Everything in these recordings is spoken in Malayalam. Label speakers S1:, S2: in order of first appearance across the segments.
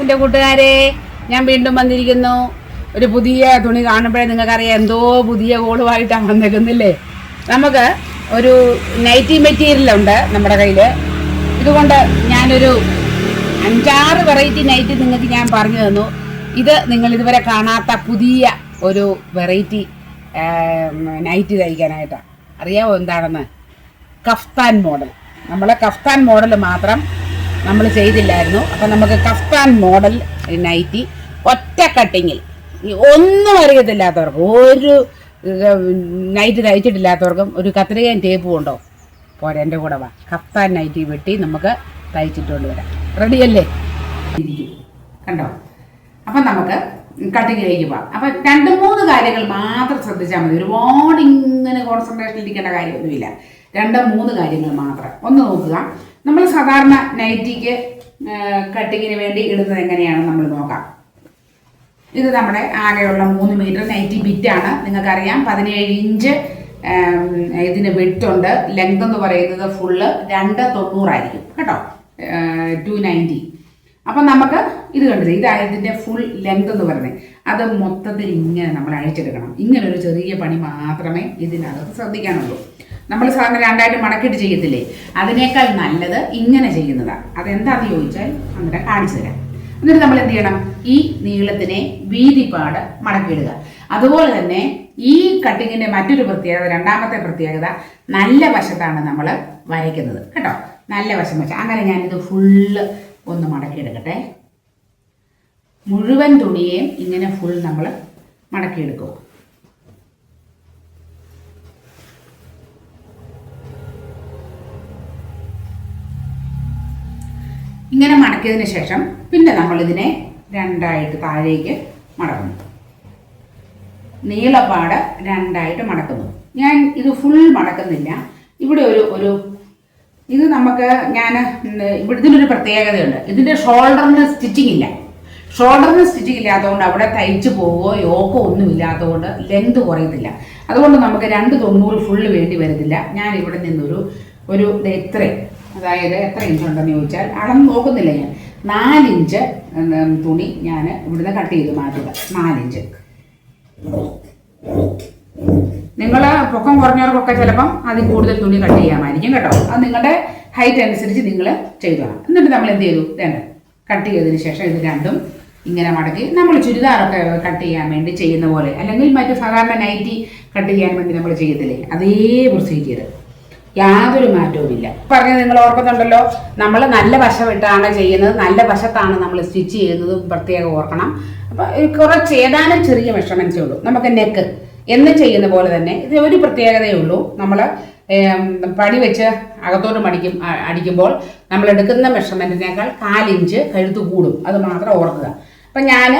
S1: എന്റെ കൂട്ടുകാരെ ഞാൻ വീണ്ടും വന്നിരിക്കുന്നു. ഒരു പുതിയ തുണി കാണുമ്പോഴേ നിങ്ങൾക്കറിയാം എന്തോ പുതിയ കോളുമായിട്ടാണ് വന്നേക്കുന്നില്ലേ? നമുക്ക് ഒരു നൈറ്റി മെറ്റീരിയൽ ഉണ്ട് നമ്മുടെ കയ്യിൽ ഇതുകൊണ്ട് ഞാനൊരു അഞ്ചാറ് വെറൈറ്റി നൈറ്റി നിങ്ങൾക്ക് ഞാൻ പറഞ്ഞു തന്നു. ഇത് നിങ്ങൾ ഇതുവരെ കാണാത്ത പുതിയ ഒരു വെറൈറ്റി നൈറ്റി തയ്ക്കാനായിട്ടാണ് അറിയാമോ എന്താണെന്ന്? Kaftan model. നമ്മളെ കഫ്താൻ മോഡൽ മാത്രം നമ്മൾ ചെയ്തില്ലായിരുന്നു. അപ്പം നമുക്ക് കഫ്താൻ മോഡൽ നൈറ്റി ഒറ്റ കട്ടിങ്ങിൽ. ഒന്നും അറിയത്തില്ലാത്തവർക്കും ഒരു നൈറ്റ് തയ്ച്ചിട്ടില്ലാത്തവർക്കും ഒരു കത്രികയും ടേപ്പും ഉണ്ടോ? പോരെ എന്റെ കൂടെ വാ. കഫ്താൻ നൈറ്റി വെട്ടി നമുക്ക് തയ്ച്ചിട്ടുകൊണ്ട് വരാം. റെഡിയല്ലേ കണ്ടോ? അപ്പം നമുക്ക് കട്ടിങ്ങിലേക്ക് പോവാം. അപ്പം രണ്ട് മൂന്ന് കാര്യങ്ങൾ മാത്രം ശ്രദ്ധിച്ചാൽ മതി. ഒരുപാട് ഇങ്ങനെ കോൺസെൻട്രേഷൻ ഇരിക്കേണ്ട കാര്യമൊന്നുമില്ല. രണ്ട് മൂന്ന് കാര്യങ്ങൾ മാത്രം. ഒന്ന് നോക്കുക. നമ്മൾ സാധാരണ നൈറ്റിക്ക് കട്ടിങ്ങിന് വേണ്ടി ഇടുന്നത് എങ്ങനെയാണ് നമ്മൾ നോക്കാം. ഇത് നമ്മുടെ ആകെയുള്ള മൂന്ന് മീറ്റർ നൈറ്റി ബിറ്റാണ്. നിങ്ങൾക്കറിയാം പതിനേഴ് ഇഞ്ച് ഇതിന് വിട്ടുണ്ട്. ലെങ്ത് എന്ന് പറയുന്നത് ഫുള്ള് രണ്ട് തൊണ്ണൂറായിരിക്കും കേട്ടോ. Two ninety. അപ്പം നമുക്ക് ഇത് കണ്ടില്ലേ ഇതാണ് ഇതിന്റെ ഫുൾ ലെങ്ത് എന്ന് പറയുന്നത്. അത് മൊത്തത്തിൽ ഇങ്ങനെ നമ്മൾ അഴിച്ചെടുക്കണം. ഇങ്ങനൊരു ചെറിയ പണി മാത്രമേ ഇതിനകത്ത് ശ്രദ്ധിക്കാനുള്ളൂ. നമ്മൾ സാധാരണ രണ്ടായിട്ട് മടക്കിയിട്ട് ചെയ്യത്തില്ലേ? അതിനേക്കാൾ നല്ലത് ഇങ്ങനെ ചെയ്യുന്നതാണ് അതെന്താണെന്ന് ചോദിച്ചാൽ അങ്ങനെ കാണിച്ചു തരാം. എന്നിട്ട് നമ്മൾ എന്ത് ചെയ്യണം? ഈ നീളത്തിനെ വീതിപ്പാട് മടക്കിയിടുക. അതുപോലെ തന്നെ ഈ കട്ടിങ്ങിന്റെ മറ്റൊരു പ്രത്യേകത രണ്ടാമത്തെ പ്രത്യേകത നല്ല വശത്താണ് നമ്മൾ വരയ്ക്കുന്നത്. കേട്ടോ? നല്ല വശം വെച്ചാൽ അങ്ങനെ ഞാനിത് ഫുള്ള് ഒന്ന് മടക്കിയെടുക്കട്ടെ. മുഴുവൻ തുണിയെയും ഇങ്ങനെ ഫുൾ നമ്മൾ മടക്കിയെടുക്കുക ഇങ്ങനെ മടക്കിയതിന് ശേഷം പിന്നെ നമ്മൾ ഇതിനെ രണ്ടായിട്ട് താഴേക്ക് മടക്കുന്നു നീളപ്പാട് രണ്ടായിട്ട് മടക്കുന്നു. ഞാൻ ഇത് ഫുൾ മടക്കുന്നില്ല. ഇവിടെ ഒരു ഒരു ഇത് നമുക്ക് ഞാൻ ഇതിനൊരു പ്രത്യേകതയുണ്ട്. ഇതിന്റെ ഷോൾഡറിന് സ്റ്റിച്ചിങ് ഇല്ല. ഷോൾഡറിന് സ്റ്റിച്ചിങ് ഇല്ലാത്തതുകൊണ്ട് അവിടെ തയ്ച്ചു പോവുകയോ യോക്കോ ഒന്നും ഇല്ലാത്തതുകൊണ്ട് ലെങ്ത് കുറയത്തില്ല അതുകൊണ്ട് നമുക്ക് രണ്ട് തൊണ്ണൂറ് ഫുള്ള് വേണ്ടി വരുന്നില്ല ഞാൻ ഇവിടെ നിന്നൊരു ഒരു ഇത്രയും അതായത് എത്ര ഇഞ്ച് ഉണ്ടെന്ന് ചോദിച്ചാൽ അളന്ന് നോക്കുന്നില്ല ഞാൻ. നാലിഞ്ച് തുണി ഞാൻ ഇവിടുന്ന് കട്ട് ചെയ്തു മാറ്റുക. നാലിഞ്ച് നിങ്ങൾ പൊക്കം കുറഞ്ഞവർക്കൊക്കെ ചിലപ്പം അതിൽ കൂടുതൽ തുണി കട്ട് ചെയ്യാമായിരിക്കും കേട്ടോ. അത് നിങ്ങളുടെ ഹൈറ്റ് അനുസരിച്ച് നിങ്ങൾ ചെയ്തോണം എന്നിട്ട് നമ്മൾ എന്ത് ചെയ്തു? വേണ്ട കട്ട് ചെയ്തതിന് ശേഷം ഇത് രണ്ടും ഇങ്ങനെ മടക്കി. നമ്മൾ ചുരിദാറൊക്കെ കട്ട് ചെയ്യാൻ വേണ്ടി ചെയ്യുന്ന പോലെ അല്ലെങ്കിൽ മറ്റു സാധാരണ നൈറ്റി കട്ട് ചെയ്യാൻ വേണ്ടി നമ്മൾ ചെയ്യത്തില്ലേ? അതേ പ്രൊസീജിയർ യാതൊരു മാറ്റവുമില്ല. പറഞ്ഞത് നിങ്ങൾ ഓർക്കുന്നുണ്ടല്ലോ നമ്മൾ നല്ല വശമിട്ടാണ് ചെയ്യുന്നത് നല്ല വശത്താണ് നമ്മൾ സ്റ്റിച്ച് ചെയ്യുന്നത് പ്രത്യേകം ഓർക്കണം. അപ്പം കുറച്ച് ഏതാനും ചെറിയ മെഷർമെന്റ്സേ ഉള്ളൂ. നമുക്ക് നെക്ക് എന്ന് ചെയ്യുന്ന പോലെ തന്നെ ഇത് ഒരു പ്രത്യേകതയേ ഉള്ളൂ. നമ്മൾ പടി വെച്ച് അകത്തോട്ട് മടിക്കും അടിക്കുമ്പോൾ നമ്മൾ എടുക്കുന്ന മെഷർമെന്റിനേക്കാൾ കാലിഞ്ച് കഴുത്ത് കൂടും. അത് മാത്രം ഓർക്കുക. അപ്പം ഞാൻ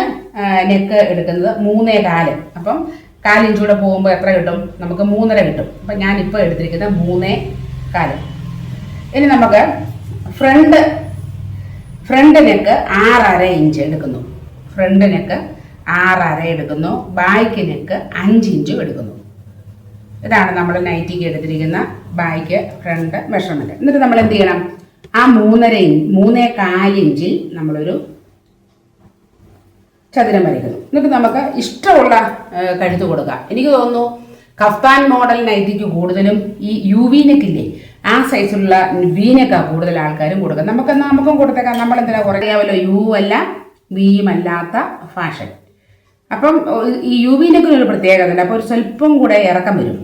S1: നെക്ക് എടുക്കുന്നത് മൂന്നേ കാൽ. അപ്പം കാലിഞ്ച് കൂടെ പോകുമ്പോൾ എത്ര കിട്ടും? നമുക്ക് മൂന്നര കിട്ടും. അപ്പം ഞാനിപ്പോൾ എടുത്തിരിക്കുന്നത് മൂന്നേ കാൽ. ഇനി നമുക്ക് ഫ്രണ്ട് ഫ്രണ്ട് നെക്ക് ആറര ഇഞ്ച് എടുക്കുന്നു. ഫ്രണ്ട് നെക്ക് ആറര എടുക്കുന്നു. ബാക്ക് നെക്ക് അഞ്ച് ഇഞ്ചും എടുക്കുന്നു. ഇതാണ് നമ്മൾ നൈറ്റിക്ക് എടുത്തിരിക്കുന്ന ബാക്ക് ഫ്രണ്ട് മെഷർമെന്റ് എന്നിട്ട് നമ്മൾ എന്ത് ചെയ്യണം? ആ മൂന്നര മൂന്നേ കാലിഞ്ചിൽ നമ്മളൊരു ചതുരം വരയ്ക്കുന്നു എന്നിട്ട് നമുക്ക് ഇഷ്ടമുള്ള കഴുത്ത് കൊടുക്കാം. എനിക്ക് തോന്നുന്നു കഫ്താൻ മോഡൽ നൈറ്റിക്ക് കൂടുതലും ഈ യു വി നെക്കില്ലേ ആ സൈസിലുള്ള വീനക്കാണ് കൂടുതൽ ആൾക്കാരും കൊടുക്കുക നമുക്ക് നമുക്കും കൊടുത്തേക്കാം. നമ്മൾ എന്തിനാ കുറയാമല്ലോ യു അല്ല വിയും അല്ലാത്ത ഫാഷൻ അപ്പം ഈ യു വി നെക്കിന് ഒരു പ്രത്യേകത ഉണ്ട്. അപ്പോൾ ഒരു സ്വല്പം കൂടെ ഇറക്കം വരും.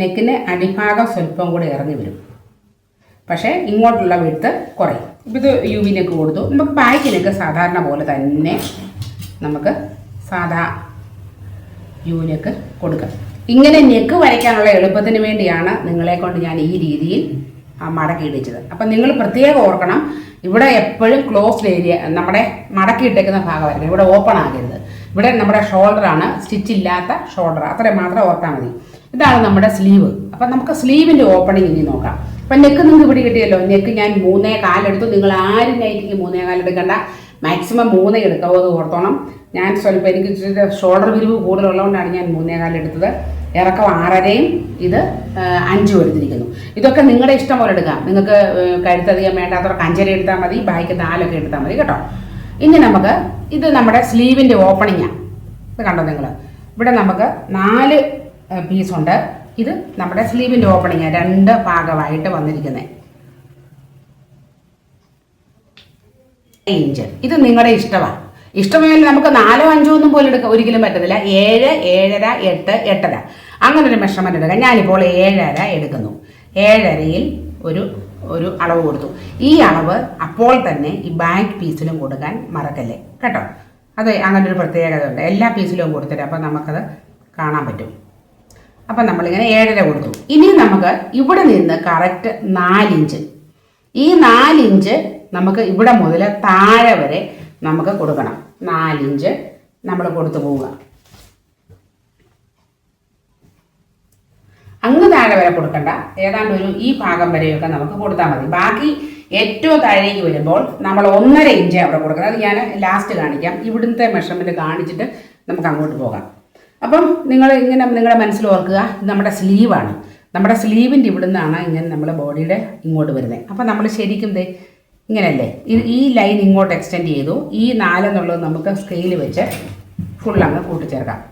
S1: നെക്കിന് അടിഭാഗം സ്വല്പം കൂടെ ഇറങ്ങി വരും. പക്ഷേ ഇങ്ങോട്ടുള്ള വിടുത്ത് കുറയും. ഇത് യു വി നെക്ക് കൊടുത്തു. നമുക്ക് നെക്ക് സാധാരണ പോലെ തന്നെ നമുക്ക് സാധാ യു നെക്ക് കൊടുക്കാം. ഇങ്ങനെ നെക്ക് വരയ്ക്കാനുള്ള എളുപ്പത്തിന് വേണ്ടിയാണ് നിങ്ങളെ കൊണ്ട് ഞാൻ ഈ രീതിയിൽ ആ, മടക്കി ഇടിച്ചത്. അപ്പം നിങ്ങൾ പ്രത്യേകം ഓർക്കണം ഇവിടെ എപ്പോഴും ക്ലോസ്ഡ് ഏരിയ നമ്മുടെ മടക്കി ഇട്ടേക്കുന്ന ഭാഗമായിരിക്കും ഇവിടെ ഓപ്പൺ ആകരുത്. ഇവിടെ നമ്മുടെ ഷോൾഡറാണ് സ്റ്റിച്ച് ഇല്ലാത്ത ഷോൾഡർ അത്രയും മാത്രം ഓർത്താൽ മതി. ഇതാണ് നമ്മുടെ സ്ലീവ് അപ്പം നമുക്ക് സ്ലീവിന്റെ ഓപ്പണിങ് ഇനി നോക്കാം. അപ്പം നെക്ക് നിങ്ങൾക്ക് ഇവിടെ കിട്ടിയല്ലോ നെക്ക് ഞാൻ മൂന്നേ കാലെടുത്തു. നിങ്ങൾ ആരും നൈറ്റിക്ക് മൂന്നേ കാലെടുക്കണ്ട. മാക്സിമം മൂന്നേ എടുക്കാവൂ അത് ഓർത്തോണം. ഞാൻ സ്വല്പം എനിക്ക് ഷോൾഡർ വിരിവ് കൂടുതലുള്ളതുകൊണ്ടാണ് ഞാൻ മൂന്നേ കാലെടുത്തത് ഇറക്കം ആറരയും ഇത് അഞ്ചും എടുത്തിരിക്കുന്നു. ഇതൊക്കെ നിങ്ങളുടെ ഇഷ്ടം പോലെ എടുക്കാം. നിങ്ങൾക്ക് കഴുത്തധികം വേണ്ടാത്തവർക്ക് അഞ്ചര എടുത്താൽ മതി ബാക്കി നാലൊക്കെ എടുത്താൽ മതി കേട്ടോ. ഇനി നമുക്ക് ഇത് നമ്മുടെ സ്ലീവിന്റെ ഓപ്പണിങ്ങാണ് ഇത് കണ്ടോ നിങ്ങൾ ഇവിടെ നമുക്ക് നാല് പീസുണ്ട് ഇത് നമ്മുടെ സ്ലീവിന്റെ ഓപ്പണിങ്ങാണ് രണ്ട് ഭാഗമായിട്ട് വന്നിരിക്കുന്നത് ഇഞ്ച് ഇത് നിങ്ങളുടെ ഇഷ്ടമാണ് ഇഷ്ടമായാലും നമുക്ക് നാലോ അഞ്ചോ ഒന്നും പോലും എടുക്കാൻ ഒരിക്കലും പറ്റത്തില്ല. ഏഴ് ഏഴര എട്ട് എട്ടര. അങ്ങനെ ഒരു മെഷർമെന്റ് എടുക്കാം. ഞാനിപ്പോൾ ഏഴര എടുക്കുന്നു. ഏഴരയിൽ ഒരു ഒരു അളവ് കൊടുത്തു. ഈ അളവ് അപ്പോൾ തന്നെ ഈ ബാക്ക് പീസിലും കൊടുക്കാൻ മറക്കല്ലേ? കേട്ടോ? അത് അങ്ങനെ ഒരു പ്രത്യേകത ഉണ്ട്. എല്ലാ പീസിലും കൊടുത്തിട്ട് അപ്പം നമുക്കത് കാണാൻ പറ്റും. അപ്പം നമ്മളിങ്ങനെ ഏഴര കൊടുത്തു. ഇനി നമുക്ക് ഇവിടെ നിന്ന് കറക്റ്റ് നാലിഞ്ച്. ഈ നാലിഞ്ച് നമുക്ക് ഇവിടെ മുതൽ താഴെ വരെ നമുക്ക് കൊടുക്കണം. നാലിഞ്ച് നമ്മൾ കൊടുത്തു പോവുക. അങ്ങ് താഴെ വരെ കൊടുക്കണ്ട. ഏതാണ്ട് ഒരു ഈ ഭാഗം വരെയൊക്കെ നമുക്ക് കൊടുത്താൽ മതി. ബാക്കി ഏറ്റവും താഴേക്ക് വരുമ്പോൾ നമ്മൾ ഒന്നര ഇഞ്ച് അവിടെ കൊടുക്കണം. അത് ഞാൻ ലാസ്റ്റ് കാണിക്കാം. ഇവിടുത്തെ മെഷർമെന്റ് കാണിച്ചിട്ട് നമുക്ക് അങ്ങോട്ട് പോകാം. അപ്പം നിങ്ങൾ ഇങ്ങനെ നിങ്ങളുടെ മനസ്സിൽ ഓർക്കുക നമ്മുടെ സ്ലീവാണ് നമ്മുടെ സ്ലീവിന്റെ ഇവിടുന്നാണ് ഇങ്ങനെ നമ്മുടെ ബോഡിയുടെ ഇങ്ങോട്ട് വരുന്നത് അപ്പം നമ്മൾ ശരിക്കും ഇങ്ങനെയല്ലേ? ഈ- ലൈൻ ഇങ്ങോട്ട് എക്സ്റ്റെൻഡ് ചെയ്തു. ഈ നാലെന്നുള്ളത് നമുക്ക് സ്കെയിൽ വെച്ച് ഫുൾ അങ്ങ് കൂട്ടിച്ചേർക്കാം.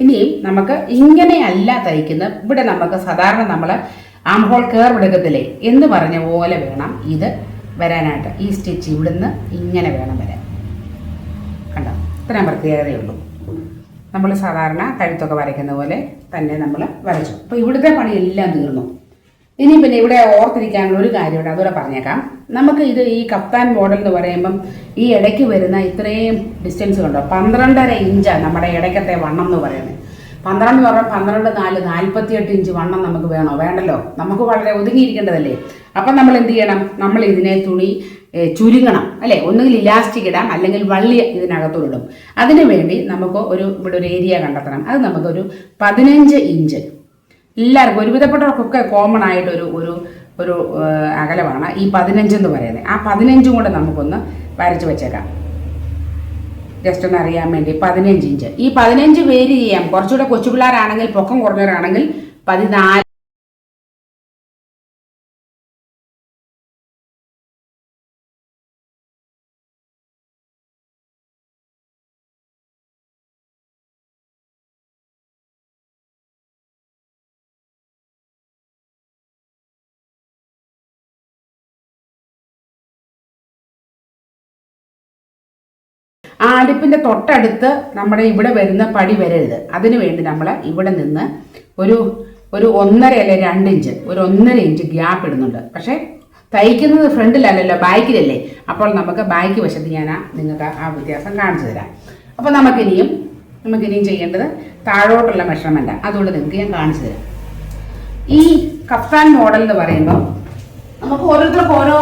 S1: ഇനിയും നമുക്ക് ഇങ്ങനെയല്ല തയ്ക്കുന്നത് ഇവിടെ നമുക്ക് സാധാരണ നമ്മൾ ആം ഹോൾ കയർവ് എടുക്കത്തില്ലേ? എന്ന് പറഞ്ഞ പോലെ വേണം ഇത് വരാനായിട്ട്. ഈ സ്റ്റിച്ച് ഇവിടുന്ന് ഇങ്ങനെ വേണം വരാൻ. കണ്ടോ? ഇത്രയും പ്രത്യേകതയുള്ളൂ നമ്മൾ സാധാരണ കഴുത്തൊക്കെ വരയ്ക്കുന്ന പോലെ തന്നെ നമ്മൾ വരച്ചു. അപ്പോൾ ഇവിടുത്തെ എല്ലാം തീർന്നു. ഇനി പിന്നെ ഇവിടെ ഓർത്തിരിക്കാനുള്ള ഒരു കാര്യമുണ്ട് അതുകൂടെ പറഞ്ഞേക്കാം. നമുക്ക് ഇത് ഈ കപ്താൻ മോഡൽ എന്ന് പറയുമ്പം ഈ ഇടയ്ക്ക് വരുന്ന ഇത്രയും ഡിസ്റ്റൻസ് കണ്ടോ പന്ത്രണ്ടര ഇഞ്ചാണ് നമ്മുടെ ഇടയ്ക്കത്തെ വണ്ണം എന്ന് പറയുന്നത്. പന്ത്രണ്ട് എന്ന് പറഞ്ഞാൽ പന്ത്രണ്ട് നാല് നാൽപ്പത്തിയെട്ട് ഇഞ്ച് വണ്ണം നമുക്ക് വേണോ? വേണ്ടല്ലോ. നമുക്ക് വളരെ ഒതുങ്ങിയിരിക്കേണ്ടതല്ലേ? അപ്പം നമ്മൾ എന്ത് ചെയ്യണം? നമ്മൾ ഇതിനെ തുണി ചുരുങ്ങണം അല്ലേ? ഒന്നുകിൽ ഇലാസ്റ്റിക് ഇടാം അല്ലെങ്കിൽ വള്ളി ഇതിനകത്തോട് ഇടും അതിനു വേണ്ടി നമുക്ക് ഒരു ഇവിടെ ഒരു ഏരിയ കണ്ടെത്തണം. അത് നമുക്കൊരു പതിനഞ്ച് ഇഞ്ച്. എല്ലാവർക്കും ഒരുവിധപ്പെട്ടവർക്കൊക്കെ കോമൺ ആയിട്ടൊരു ഒരു ഒരു അകലമാണ് ഈ പതിനഞ്ചെന്ന് പറയുന്നത്. ആ പതിനഞ്ചും കൂടെ നമുക്കൊന്ന് വരച്ച് വെച്ചേക്കാം. ജസ്റ്റ് ഒന്ന് അറിയാൻ വേണ്ടി പതിനഞ്ച് ഇഞ്ച്. ഈ പതിനഞ്ച് വേര് ചെയ്യാം കുറച്ചുകൂടെ കൊച്ചു പിള്ളേരാണെങ്കിൽ പൊക്കം കുറഞ്ഞവരാണെങ്കിൽ പതിനാല് ആ അടുപ്പിന്റെ തൊട്ടടുത്ത് നമ്മുടെ ഇവിടെ വരുന്ന പടി വരരുത്. അതിനു വേണ്ടി നമ്മൾ ഇവിടെ നിന്ന് ഒരു ഒരു ഒന്നര അല്ലെ രണ്ട് ഇഞ്ച് ഒരു ഒന്നര ഇഞ്ച് ഗ്യാപ്പ് ഇടുന്നുണ്ട്. പക്ഷേ തയ്ക്കുന്നത് ഫ്രണ്ടിലല്ലല്ലോ ബാക്കിലല്ലേ? അപ്പോൾ നമുക്ക് ബാക്ക് വശത്ത് ഞാൻ നിങ്ങൾക്ക് ആ വ്യത്യാസം കാണിച്ചു തരാം. അപ്പോൾ നമുക്കിനിയും നമുക്കിനിയും ചെയ്യേണ്ടത് താഴോട്ടുള്ള മെഷർമെന്റാണ് അതുകൊണ്ട് നിങ്ങൾക്ക് ഞാൻ കാണിച്ചു തരാം. ഈ കഫ്താൻ മോഡൽ എന്ന് പറയുമ്പോൾ നമുക്ക് ഓരോരുത്തർക്കും ഓരോ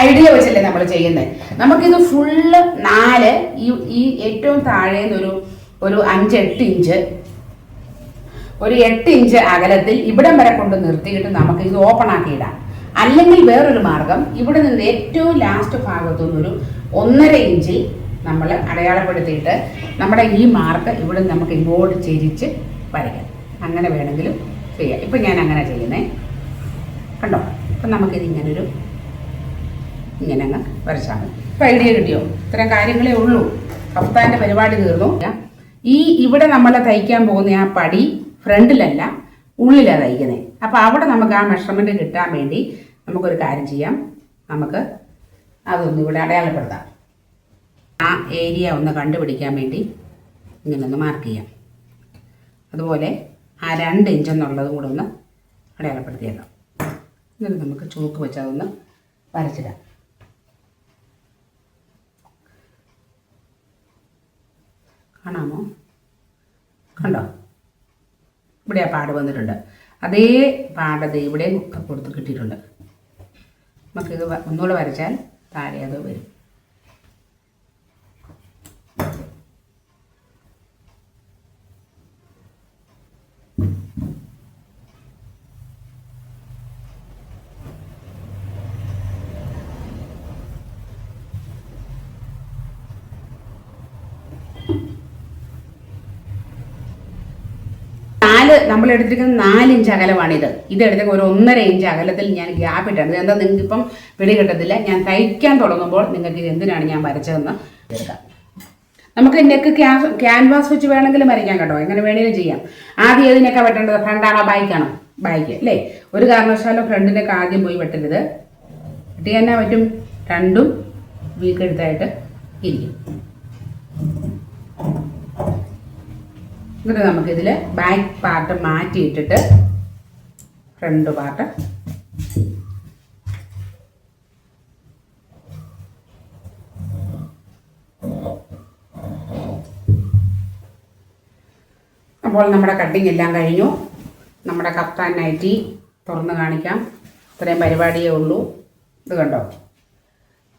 S1: ഐഡിയ വെച്ചല്ലേ നമ്മൾ ചെയ്യുന്നത് നമുക്കിത് ഫുള്ള് നാല് ഈ ഈ ഏറ്റവും താഴെ ഒരു ഒരു അഞ്ചെട്ട് ഇഞ്ച് ഒരു എട്ട് ഇഞ്ച് അകലത്തിൽ ഇവിടം വരെ കൊണ്ട് നിർത്തിയിട്ട് നമുക്ക് ഇത് ഓപ്പൺ ആക്കി ഇടാം. അല്ലെങ്കിൽ വേറൊരു മാർഗം ഇവിടെ നിന്ന് ഏറ്റവും ലാസ്റ്റ് ഭാഗത്തു നിന്നൊരു ഒന്നര ഇഞ്ചിൽ നമ്മൾ അടയാളപ്പെടുത്തിയിട്ട് നമ്മുടെ ഈ മാർക്ക് ഇവിടെ നമുക്ക് ഇങ്ങോട്ട് ചെരിച്ച് വരയ്ക്കാം. അങ്ങനെ വേണമെങ്കിലും ചെയ്യാം. ഇപ്പം ഞാൻ അങ്ങനെ ചെയ്യുന്നേ. കണ്ടോ? അപ്പം നമുക്കിത് ഇങ്ങനൊരു ഇങ്ങനെ അങ്ങ് വരച്ചാൽ മതി. ഇപ്പം ഐഡിയ കിട്ടിയോ? ഇത്തരം കാര്യങ്ങളേ ഉള്ളൂ. കഫ്താന്റെ പരിപാടി തീർന്നു. ഈ ഇവിടെ നമ്മൾ തയ്ക്കാൻ പോകുന്ന ആ പടി ഫ്രണ്ടിലല്ല ഉള്ളിലാണ് തയ്ക്കുന്നത് അപ്പോൾ അവിടെ നമുക്ക് ആ മെഷർമെന്റ് കിട്ടാൻ വേണ്ടി നമുക്കൊരു കാര്യം ചെയ്യാം. നമുക്ക് അതൊന്ന് ഇവിടെ അടയാളപ്പെടുത്താം. ആ ഏരിയ ഒന്ന് കണ്ടുപിടിക്കാൻ വേണ്ടി ഇങ്ങനെ ഒന്ന് മാർക്ക് ചെയ്യാം. അതുപോലെ ആ രണ്ട് ഇഞ്ചെന്നുള്ളതും കൂടെ ഒന്ന് അടയാളപ്പെടുത്തിയേക്കാം. എന്നിട്ട് നമുക്ക് ചൂക്ക് വെച്ച് അതൊന്ന് വരച്ചിടാം. കാണാമോ? കണ്ടോ? ഇവിടെ ആ പാട് വന്നിട്ടുണ്ട്. അതേ പാടത് ഇവിടെ ഒക്കെ കൊടുത്ത് കിട്ടിയിട്ടുണ്ട്. നമുക്കിത് ഒന്നുകൂടെ വരച്ചാൽ താഴെ അത് വരും. നാല് നമ്മൾ എടുത്തിരിക്കുന്ന നാല് ഇഞ്ച് അകലമാണിത്. ഇത് എടുത്തേക്ക് ഒരു ഒന്നര ഇഞ്ച് അകലത്തിൽ ഞാൻ ഗ്യാപ്പ് ഇട്ടാണ്. എന്താ നിങ്ങൾക്ക് ഇപ്പം പിടി കിട്ടത്തില്ല. ഞാൻ തയ്ക്കാൻ തുടങ്ങുമ്പോൾ നിങ്ങൾക്ക് ഇത് എന്തിനാണ് ഞാൻ വരച്ചതെന്ന് എടുക്കാം. നമുക്ക് നെക്ക് ക്യാൻവാസ് വെച്ച് വേണമെങ്കിലും വരയ്ക്കാം കേട്ടോ. എങ്ങനെ വേണമെങ്കിലും ചെയ്യാം. ആദ്യം ഏതിനൊക്കെ വെട്ടേണ്ടത്? ഫ്രണ്ടാണോ ബൈക്കാണോ ബൈക്ക് അല്ലേ? ഒരു കാരണവശാലും ഫ്രണ്ടിനൊക്കെ ആദ്യം പോയി വെട്ടരുത്. വെട്ടി തന്നെ പറ്റും? രണ്ടും വീക്കെടുത്തായിട്ട് ഇരിക്കും. എന്നിട്ട് നമുക്കിതിൽ ബാക്ക് പാർട്ട് മാറ്റിയിട്ടിട്ട് ഫ്രണ്ട് പാർട്ട്. അപ്പോൾ നമ്മുടെ കട്ടിങ് എല്ലാം കഴിഞ്ഞു. നമ്മുടെ കപ്താൻ നൈറ്റി തുറന്ന് കാണിക്കാം. ഇത്രയും പരിപാടിയേ ഉള്ളൂ. ഇത് കണ്ടോ?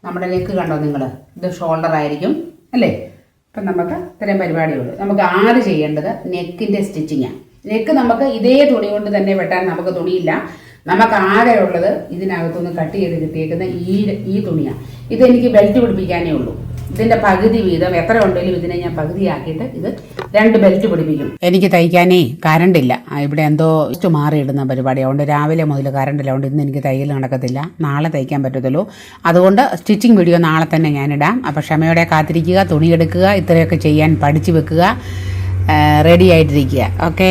S1: നമ്മുടെ നെക്ക് കണ്ടോ നിങ്ങൾ ഇത് ഷോൾഡർ ആയിരിക്കും അല്ലേ? അപ്പം നമുക്ക് ഇത്രയും പരിപാടിയുള്ളൂ നമുക്ക് ആദ്യം ചെയ്യേണ്ടത് നെക്കിന്റെ സ്റ്റിച്ചിങ്ങാണ് നെക്ക് നമുക്ക് ഇതേ തുണി കൊണ്ട് തന്നെ വെട്ടാൻ നമുക്ക് തുണിയില്ല. നമുക്ക് ആകെ ഉള്ളത് ഇതിനകത്തുനിന്ന് കട്ട് ചെയ്ത് കിട്ടിയേക്കുന്ന ഈ ഈ തുണിയാണ് ഇതെനിക്ക് ബെൽറ്റ് പിടിപ്പിക്കാനേ ഉള്ളൂ. ഇതിന്റെ പകുതി വീതം എത്ര ഉണ്ടെങ്കിലും ഇതിനെ ഞാൻ പകുതിയാക്കിയിട്ട് ഇത് രണ്ട് ബെൽറ്റ് പിടിപ്പിക്കും. എനിക്ക് തയ്ക്കാനേ ആ, ഇവിടെ എന്തോ ഇഷ്ട മാറിയിടുന്ന പരിപാടി. അതുകൊണ്ട് രാവിലെ മുതൽ കറണ്ട് ഇല്ല. അതുകൊണ്ട് ഇന്ന് എനിക്ക് തയ്യൽ നടക്കത്തില്ല. നാളെ തയ്ക്കാൻ പറ്റത്തുള്ളൂ. അതുകൊണ്ട് സ്റ്റിച്ചിങ് വീഡിയോ നാളെ തന്നെ ഞാനിടാം. അപ്പോൾ ക്ഷമയോടെ കാത്തിരിക്കുക തുണിയെടുക്കുക ഇത്രയൊക്കെ ചെയ്യാൻ പഠിച്ചു വെക്കുക റെഡി ആയിട്ടിരിക്കുക. ഓക്കേ